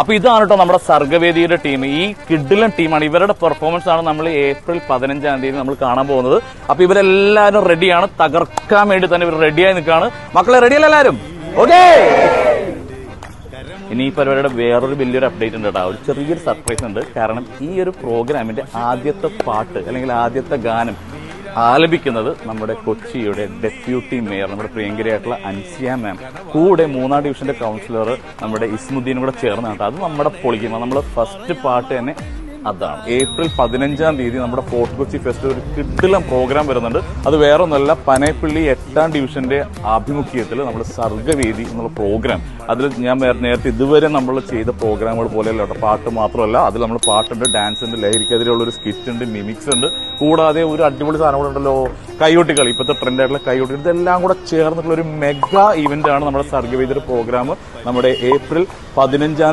അപ്പൊ ഇതാണ് കേട്ടോ നമ്മുടെ സർഗവേദിയുടെ ടീം ഈ കിഡിലൻ ടീമാണ് ഇവരുടെ പെർഫോമൻസ് ആണ് നമ്മൾ ഏപ്രിൽ പതിനഞ്ചാം തീയതി നമ്മൾ കാണാൻ പോകുന്നത്. അപ്പൊ ഇവരെല്ലാവരും റെഡിയാണ് തകർക്കാൻ വേണ്ടി തന്നെ ഇവർ റെഡിയായി നിൽക്കുകയാണ്. മക്കളെ റെഡിയല്ല എല്ലാവരും? ഓക്കേ ഇനി ഈ പരിപാടിയുടെ വേറൊരു വലിയൊരു അപ്ഡേറ്റ് ഉണ്ട് കേട്ടോ. ഒരു ചെറിയൊരു സർപ്രൈസ് ഉണ്ട്. കാരണം ഈ ഒരു പ്രോഗ്രാമിന്റെ ആദ്യത്തെ പാട്ട് അല്ലെങ്കിൽ ആദ്യത്തെ ഗാനം ആലപിക്കുന്നത് നമ്മുടെ കൊച്ചിയുടെ ഡെപ്യൂട്ടി മേയർ നമ്മുടെ പ്രിയങ്കരിയായിട്ടുള്ള അൻസിയ മാം. കൂടെ മൂന്നാം ഡിവിഷന്റെ കൗൺസിലർ നമ്മുടെ ഇസ്മുദ്ദീനും കൂടെ ചേർന്ന് കേട്ടോ. അത് നമ്മുടെ പൊളിക്കുമ്പോൾ നമ്മൾ ഫസ്റ്റ് പാട്ട് തന്നെ അതാണ്. ഏപ്രിൽ പതിനഞ്ചാം തീയതി നമ്മുടെ ഫോർട്ട് കൊച്ചി ഫെസ്റ്റ് ഒരു പ്രോഗ്രാം വരുന്നുണ്ട്. അത് വേറെ ഒന്നല്ല പനയപ്പള്ളി എട്ടാം ഡിവിഷന്റെ ആഭിമുഖ്യത്തിൽ നമ്മൾ സർഗവേദി എന്നുള്ള പ്രോഗ്രാം അതിൽ ഞാൻ നേരത്തെ ഇതുവരെ നമ്മൾ ചെയ്ത പ്രോഗ്രാമുകൾ പോലെയല്ല കേട്ടോ. പാട്ട് മാത്രമല്ല അതിൽ നമ്മൾ പാട്ടുണ്ട് ഡാൻസ് ഉണ്ട് ലഹരിക്കെതിരെയുള്ള ഒരു സ്കിറ്റ് ഉണ്ട് മിമിക്സ് ഉണ്ട്. കൂടാതെ ഒരു അടിപൊളി സാധനം കൂടെ ഉണ്ടല്ലോ കൈകൊട്ടി കളി ഇപ്പോഴത്തെ ട്രെൻഡ് ആയിട്ടുള്ള കൈകൊട്ടി ഇതെല്ലാം കൂടെ ചേർന്നിട്ടുള്ള ഒരു മെഗാ ഇവന്റ് ആണ് നമ്മുടെ സർഗവേദിയുടെ പ്രോഗ്രാം നമ്മുടെ ഏപ്രിൽ പതിനഞ്ചാം തീയതി